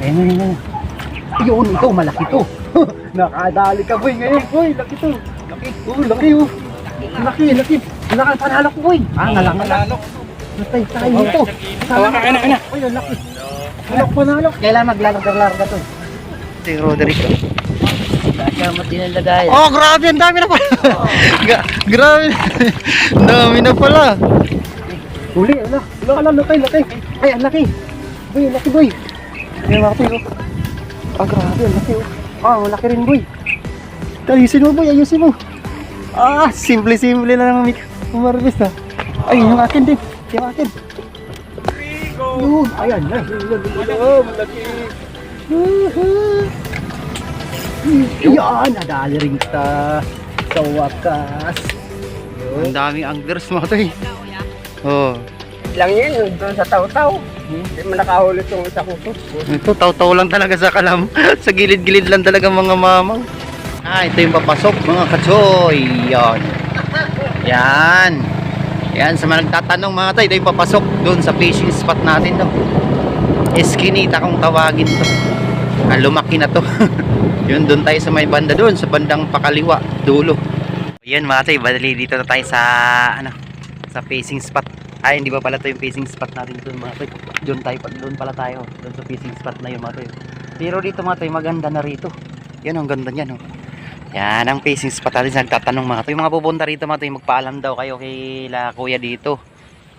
Ayan, ayan, ayan. Yun, ito, malaki to. Nakadali ka, boy, ngayon, boy. Laki to. Laki. Oh, laki, oh. Laki, laki. Laki, panalo ko, boy. Ah, ngalang, ngalang. Natay tayo nito. Hawakan ka na, ka na. Ay, ang laki. Panalo, panalo. Kailan maglalarga-larga to? Si Roderick. Kaya mo dinalagay. Oh, grabe, ang dami na pala. Ga- grabe. Ang dami na pala. Huli, ala. Ala, ala, laki, laki. Ay, ang laki. Boy, ang laki, boy. Ayan, laki, oh. Ah, grabe, ang laki, oh. Ah, ang laki rin, boy. Ayusin mo, boy. Ayusin mo. Ah, simple-simple na lang Mik. Umarbis na. Ay, yung akin din. Yung akin. Yun, ayan, ayan. Oh, malaki. Yan, nadali rin kita sa wakas. Ang daming anglers mga to eh. Oh. lang yun, doon sa taw-taw. Hindi mo nakahuli itong isa ko. Ito, taw-taw lang talaga sa kalam. sa gilid-gilid lang talaga mga mamang. Ah, ito yung papasok mga kachoy. Yan. Yan. Yan, sa mga nagtatanong mga tayo, ito yung papasok doon sa fishing spot natin to. Eskinita kung tawagin to. Ah, lumaki na to. Yun, doon tayo sa may banda doon, sa bandang pakaliwa, dulo. Yan mga tayo, bali dito na tayo sa, ano, sa fishing spot. Ay, hindi ba pala to yung fishing spot natin doon mga tayo. Doon tayo, doon pala tayo, doon sa fishing spot na yun mga tayo. Pero dito mga tayo, maganda na rito. Yan, ang ganda niyan, oh. Yan ang fishing spot natin sa nagtatanong mga tayo. Yung mga pupunta rito mga tayo, magpaalam daw kayo kay la kuya dito.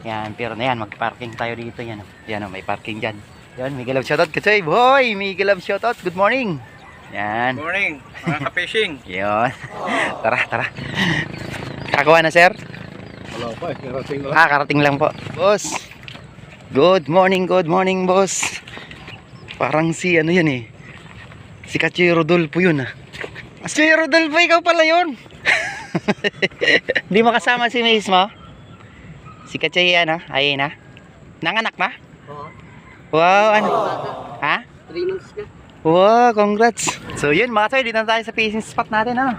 Yan, pero na yan, mag-parking tayo dito. Yan, oh. yan, oh, may parking dyan. Yan, Miguel Love shoutout. Kasi, boy, Miguel Love shoutout. Good morning. Yan. Morning, mga ka-fishing. Yun. tara, tara. Kakawa na, sir? Pa, karating Ah, karating lang po. Boss. Good morning, good morning, boss. Parang si ano yun eh. Si Kachoy Rodolfo yun ah. Kachoy Rodolfo, ikaw pala yun. Hindi mo kasama si Mace mo? Si Kachoy ano? Ayun na. Nanganak na? Oo. Wow, ano? Ha? 3 months na. Wow, congrats. So yun mga toy, dito na tayo sa fishing spot natin ano.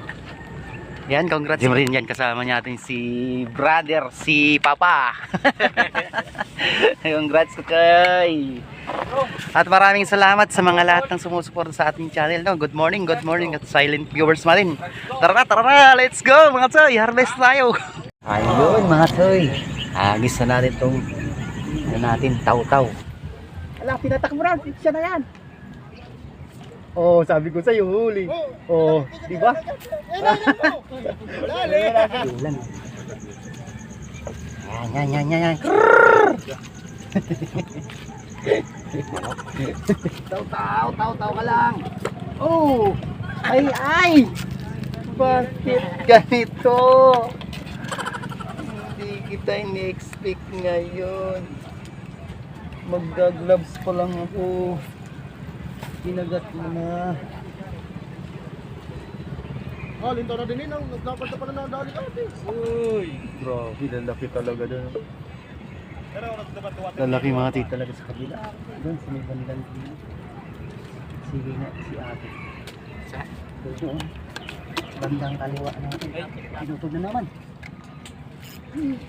Yan, congrats. Yung rin yan kasama natin si brother, si Papa. congrats ko kay. At maraming salamat sa mga lahat ng sumusuporta sa ating channel. No? Good morning, good morning at silent viewers ma rin. Tara na, tara na, let's go mga toy, harvest tayo. Ayun mga toy, agis na natin tong ano natin, taw-taw. Ala, tinatakbo na. Siya na yan. Oh, sabi ko sa'yo, huli. Oh, di ba? Ulan. Yan, yan, yan, yan, yan. Taw, taw, taw, taw ka lang. Oh, ay, ay. Bakit ganito? Hindi kita in-expect ngayon. Magga-gloves pa lang ako. Kinagat na. Oh, linto na din yun. Dapat na pala nadali ate. Uy, grabe, lalaki talaga doon. Pero. Lalaki mga tit talaga sa kabila. Doon sa may bandang dito. Sige nga, si ate. Sa? Doon. Bandang kaliwa natin. Pinutod na naman.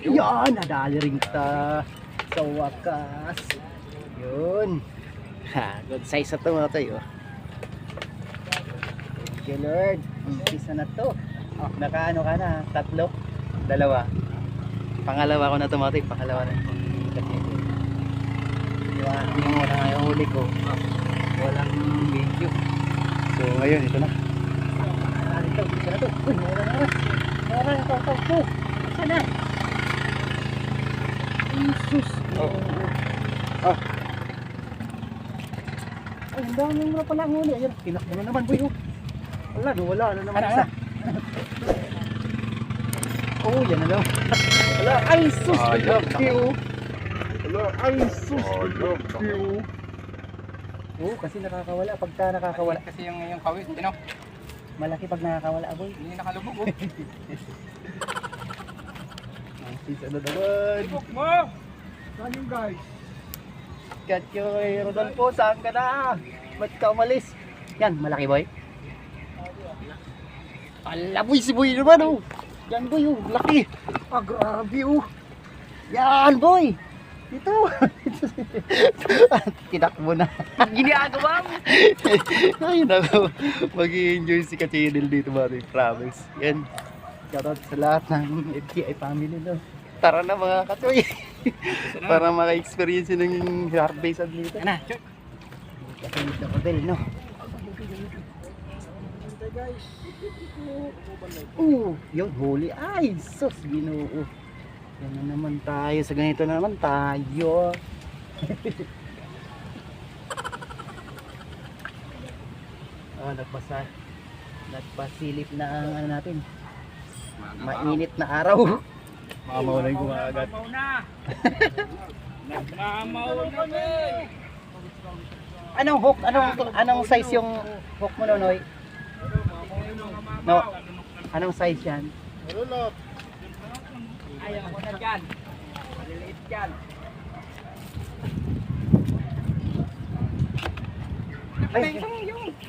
Yan, nadali rin kita sa wakas. Ha, good size na ito mga tayo. Thank you, Lord. Umpisa na to. Oh, nakaano ka na? Tatlo? Dalawa? Pangalawa ko na ito mga tayo. Pangalawa na ito. Yung, yung una nga yung huli ko. Walang video. So ngayon, ito na. Ah, ito, na to. Uy, na na, taw, taw, taw. Sana. Jesus. Oh. Ah. Ay, ang dami mo na pala ang huli. Ayan, tinakbo na naman, boy. oh. Wala, wala na naman Ano, isa. Oh, yan na daw. Wala, ay, sus. Ay, laki, oh. Wala, ay sus. Oh. Oo, kasi nakakawala. Pagka nakakawala, Kasi yung yung kawis, you know, malaki pag nakakawala, boy. hindi nakalubog oh. Ang sisa na naman. Ibok mo! Saan yung guys? Katyoy, Rodolfo, saan ka na? Ba't ka umalis? Yan, malaki boy. Ala boy, si boy naman oh. Yan boy oh, laki. Ah, grabe oh. Yan boy. Ito. Tinakbo na. Ginagawa mo. Ay, nako. Mag-i-enjoy si Kachinil dito, mga promise. Yan. Shoutout sa lahat ng FTI family no. Tara na mga katoy. Para maka-experience ng harvest dito. Ano? Kasi sa hotel no. Uh, yun, huli. Ay, sus, ginoo. Yan na naman tayo. Sa ganito na naman tayo. oh, nagpasa nagpasilip na ang ano natin. Mainit na araw. Mamaw na yung kumagat. Anong hook? Anong anong size yung hook mo Nonoy? No. Anong size yan? Ayaw mo na dyan. Maliliit dyan. Ay,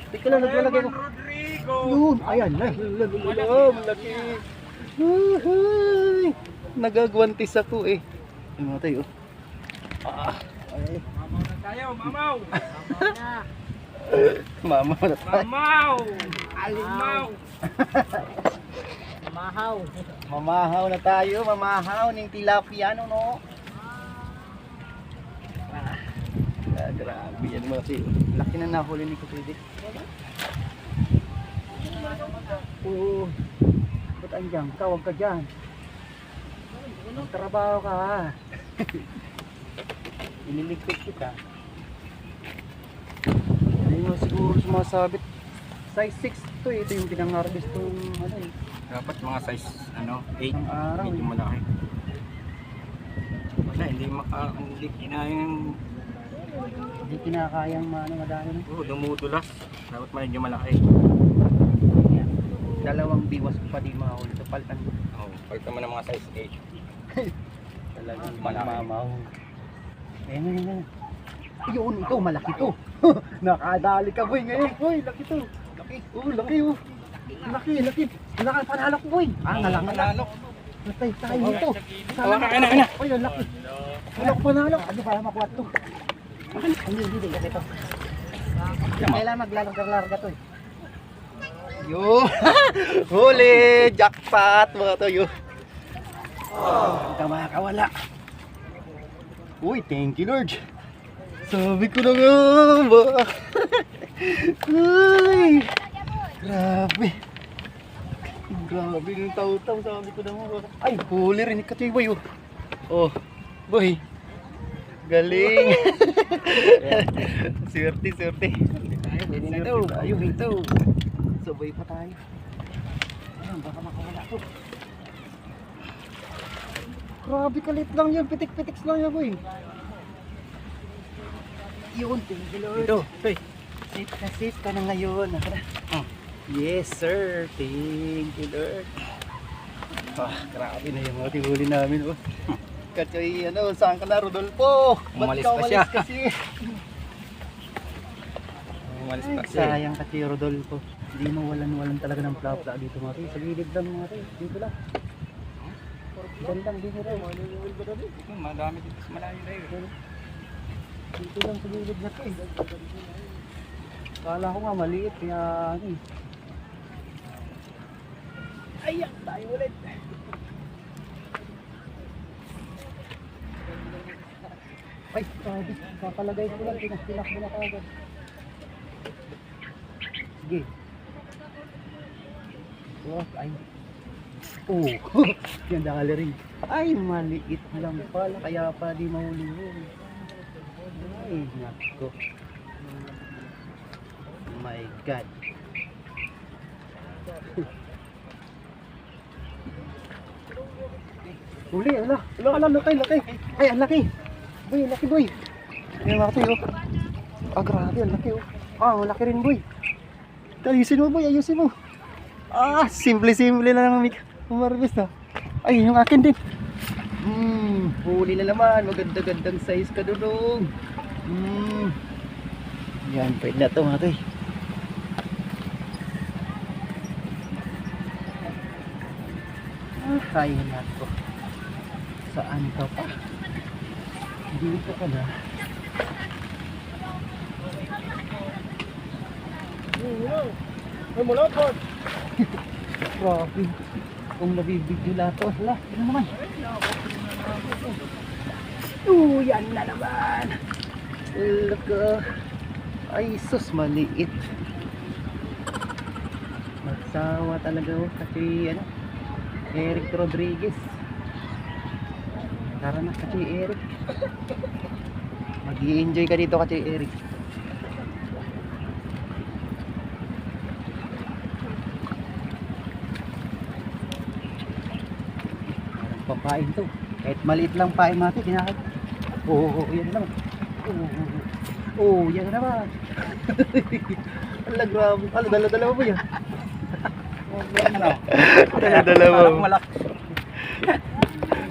Teka lang, naglalagay ko. Yun, ayan na. Wala, malaki. Uhuy. Nagagwantis ako eh. Ay, mga tayo. Ah, Ay, Mamaw na tayo, mamaw. mama na tayo. Mamaw. Alimaw. Mamahaw. Mamahaw na tayo, mamahaw ng tilapia, no, no? Ah, grabe yan mga tayo. Laki na nahuli ni Kupidik. Oo. Ba't andyan? Tawag ka dyan. Trabaho ka ha. Iniligpit kita. Hindi mo siguro sumasabit. Size 6 to eh. Ito yung pinang-harvest tong ano eh. Dapat mga size ano, 8, Ang araw medyo eh. malaki. Wala, hindi maka, hindi kinayang, Hindi kinakayang maano madami na. oh, dumudulas. Dapat medyo malaki. Dalawang biwas ko pa di mahuli. Ito palitan mo. Oh, pagka mo ng mga size 8. Talagang Malaki. mamaw. Ayan, ayan, ayan. Yun, ito, malaki to. Nakadali ka, boy, ngayon. Boy, laki to. Laki. Oh, laki, oh. Laki, laki. Laki, panalo ko, boy. Ah, ngalang Manalo. Natay tayo nito. Hawakan ka na, na. Ay, ang laki. Panalo ko, panalo. Ano para makuha to? Hindi, hindi, hindi. Laki to. Kailangan maglarga-larga to, eh. Yo! Huli! Jackpot mga tayo. Hindi ka makakawala. Uy, thank you Lord. Sabi ko na nga ba? Ay! Grabe. Grabe yung taw-taw. Sabi ko na nga ba? Ay, huli rin. Katoy boy. Oh, oh boy. Galing. swerte, swerte. Pwede na to. Ayun, ito. Sabay pa tayo. Ayun, baka makawala to. Grabe kalit lang yan. Pitik-pitik lang yan, boy. Yun, thank you, Lord. Ito, ito. Safe ka, safe ka na ngayon. Na. Oh. Yes, sir. Thank you, Lord. Ah, grabe na yung mga tihuli namin. Oh. Katoy, ano, saan ka na, Rodolfo? Ba't Umalis ka pa umalis siya. kasi? Umalis Ay, pa siya. sayang kasi Rodolfo. Hindi mo walan-walan talaga ng plapla dito mga tayo. Sa gilid lang mga tayo. Dito lang. Dito lang. Hmm, Madami dito sa malayo na yun. Dito lang sa gilid na to eh. Kala ko nga maliit kaya ano eh. Ayan, tayo ulit. Ay, sabi, kakalagay ko lang, pinastinak mo na kagad. Sige. Oh, ay. Oh, yan dali rin. Ay, maliit lang pala, kaya pa di mahuli yun. Ay, nako. My God. Huli, ala. Ala, ala, laki, laki. Ay, ang laki. Boy, laki, boy. Ayan, laki, oh. Ah, grabe, ang laki, oh. Ah, laki rin, boy. Ayusin mo, boy, ayusin mo. Ah, simple-simple na lang, Mik. Umarbis na. Ay, yung akin din. Hmm, huli na naman. Maganda-gandang size ka dudong. Hmm. Yan, pwede na ito, mga. Ah, ay, nako. Saan ka pa? Dito ka na. Grabe. Kung nabibigyo lahat to. Wala, ano naman? Oo, yan na naman. Look, uh, ay, sus, maliit. Magsawa talaga oh, kasi ano, Eric Rodriguez. Tara na kasi Eric. mag enjoy ka dito kasi Eric. Parang papain to. Kahit maliit lang pain natin, kinakit. Oo, oo, yan naman. Oo, oo, oo. Oo, yan naman. Ala, grabe. Ala, dala-dala mo yan. Dala-dala mo.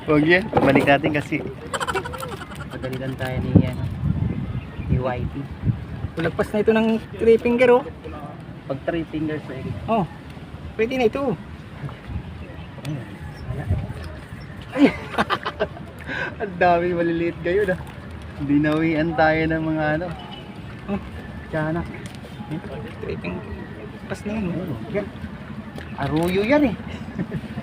Huwag yan. Balik natin kasi. Pagalitan tayo ni, ano, ni YT. Lagpas na ito ng three finger oh. Pag three fingers Eric. Oh. Pwede na ito. Dami maliliit ngayon ah. Binawian tayo ng mga ano. Oh. Tiyanak. Three finger. Lagpas na yun. oh. Yan. Aruyo yan eh.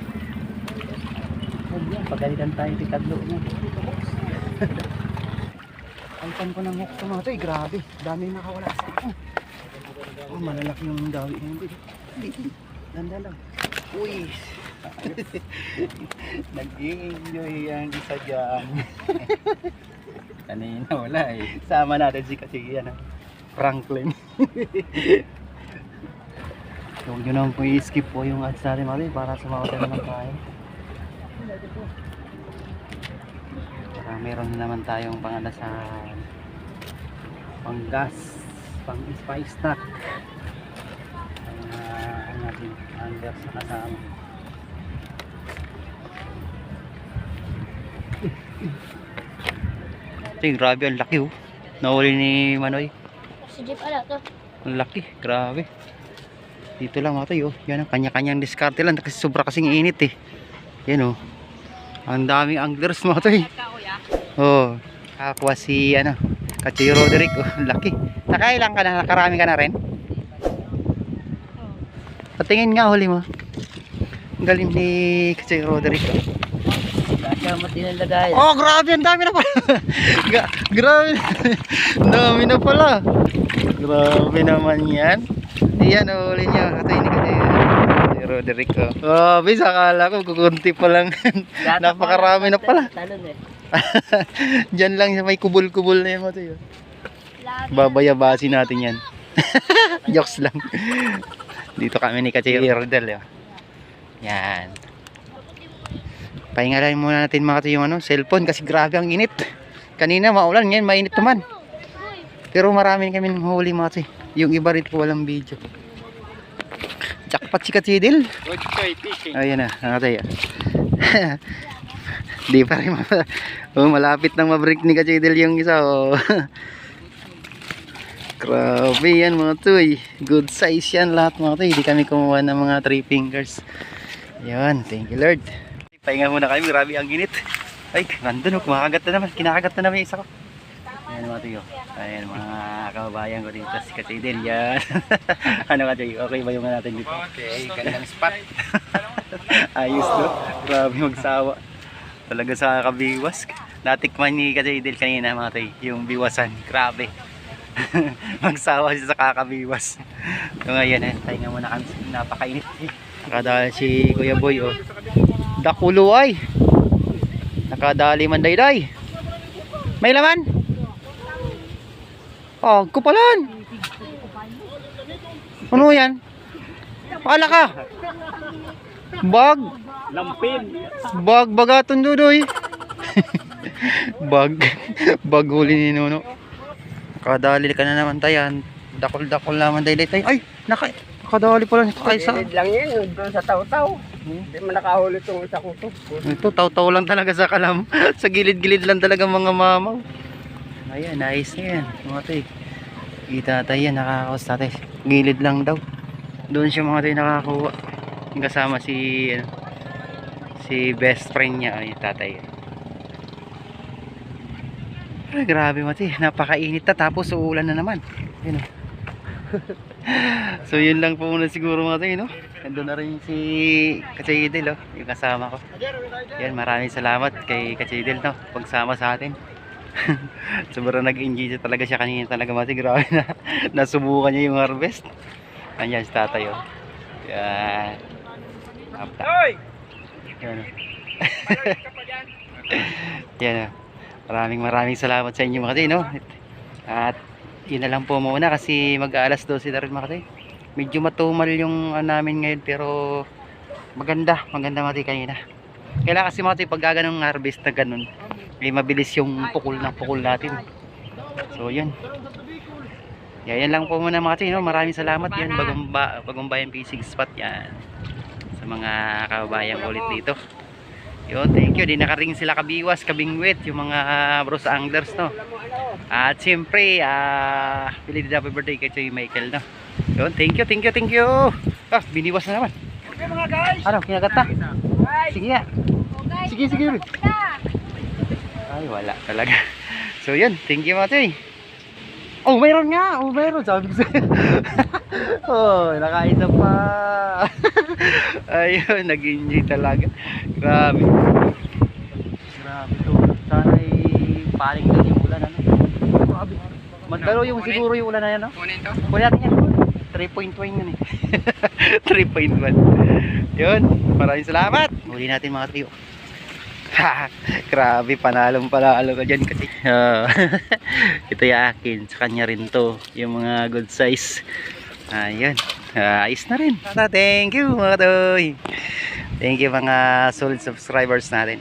Yan. Pagalitan tayo ni Kadlo niya. Ang pan ko ng hook sa mga to eh. Grabe. Dami nakawala sa akin. Oh, malalaki yung dawi ngayon dito. Ganda lang. Uy. Nag-enjoy ang isa dyan. Kanina wala eh. Sama natin si kasi yan ah. Franklin. so yun naman po i-skip po yung ads natin mga para sumawat na naman tayo. Para meron na naman tayong pangalasan. Pang gas. Pang spice stock. Ang uh, ano natin, ang gas na kasama. Ito grabe ang laki oh. Nahuli ni Manoy. Si Jeep ala to. Ang laki, grabe. Dito lang mga tayo. Yan ang kanya-kanyang diskarte lang kasi sobra kasing init eh. Yan oh. Ang daming anglers mga tayo. Oh, akakuha si ano, Kachoy Roderick. Oh, ang laki. Nakailang ka na? Nakarami ka na rin? Patingin nga huli mo. Ang galing ni Kachoy Roderick. Oh. Kasama din ang lagay. Oh, grabe, ang dami na pala. Grabe. Ang dami na pala. Grabe naman yan. Iyan, uli niya. Ito hindi kasi si Roderick. Oh. Grabe, sakala ko, kukunti pa lang. Napakarami na pala. Talon eh. Diyan lang sa may kubul-kubul na yun. Ito yun. Babayabasi natin yan. Jokes lang. Dito kami ni Kachi Rodel. Oh. Yan. Pahingalan muna natin mga to yung ano, cellphone kasi grabe ang init. Kanina maulan, ngayon mainit naman. Pero marami kami huli mga to. Yung iba rito walang video. Jackpot si fishing. Ayan na, nakatay. Di pa rin oh, malapit nang mabreak ni Katidil yung isa. Oh. Grabe yan mga tuy. Good size yan lahat mga tuy. Hindi kami kumuha ng mga three fingers. Yan, thank you Lord. Pahinga muna kami, grabe ang init. Ay, nandun, kumakagat na naman. Kinakagat na naman yung isa ko. Ayan mga tuyo. Ayan mga kababayan ko dito. Si Katidil, yan. ano ka tuyo? Okay ba yung natin dito? Okay, gandang spot. Ayos no? Grabe magsawa. Talaga sa kabiwas. Natikman ni Katidil kanina mga tay, yung biwasan. Grabe. magsawa siya sa kakabiwas. So ngayon eh, tayo nga muna kami. Napakainit. Nakadali si Kuya Boy oh. Dakulo ay. Nakadali man dayday. May laman? Oh, kupalan. Ano yan? Pala ka. Bag. Lampin. Bag bagaton dudoy. bag. Bag huli ni Nuno. Kadali ka na naman tayan. Dakol-dakol naman dahil tayo. Ay, naka nakadali pala ni Kaisa. Silid lang yun, doon sa taw-taw. Hindi mo nakahuli itong isa ko to. Ito, taw-taw lang talaga sa kalam. sa gilid-gilid lang talaga mga mamaw. Ayan, nice na yan. Mga tay. Kita tayo yan, nakakaos tatay. Gilid lang daw. Doon siya mga tay nakakuha. Yung kasama si, ano, si best friend niya, ay tatay. Ay, grabe mati, napakainit na tapos uulan na naman. Yun oh. so yun lang po muna siguro mga tayo, no? Nandun na rin si Kachidel, oh, yung kasama ko. Yan, maraming salamat kay Kachidel, no? Pagsama sa atin. Sobrang nag-enjoy talaga siya kanina talaga mati. Grabe na. Nasubukan niya yung harvest. Ayan si tatay, oh. Yan. Apta. Yan, oh. Yan, oh. Maraming maraming salamat sa inyo mga tayo, no? At yun na lang po muna kasi mag-aalas 12 na rin mga tayo. Medyo matumal yung ano, namin ngayon pero maganda, maganda tayo kanina. Kailangan kasi mga tayo pag gaganong harvest na ganun, eh, mabilis yung pukul ng pukul natin. So yun. Yeah, yan lang po muna mga tayo, no? Maraming salamat yan, bagong, ba, bagong bayan fishing spot yan. Sa mga kababayan ulit dito. Yun, thank you. Di nakaring sila kabiwas, kabingwit, yung mga uh, bros anglers, no. At siyempre, ah, uh, belated happy birthday kay Choy Michael, no. Yun, thank you, thank you, thank you. Ah, biniwas na naman. Okay mga guys. Ano, kinagat na? Bye. Sige nga. Sige, sige. Ay, wala talaga. So, yun, thank you mga Choy. Oh, mayroon nga. Oh, mayroon. Sabi ko sa'yo. oh, nakaisa pa. Ayun, nag-enjoy talaga. Grabe. Grabe to. Sana ay paling na yung ulan. Ano? Grabe. Magdalo yung siguro yung ulan na yan. No? Kunin to. Kunin natin yan. 3.1 yun eh. 3.1. Yun. Maraming salamat. Huli natin mga trio. Grabe, panalong panalo ka dyan kasi. Ah, ito yung akin. Sa kanya rin to. Yung mga good size. Ayun. Ah, ayos na rin. Thank you mga toy. Thank you mga solid subscribers natin.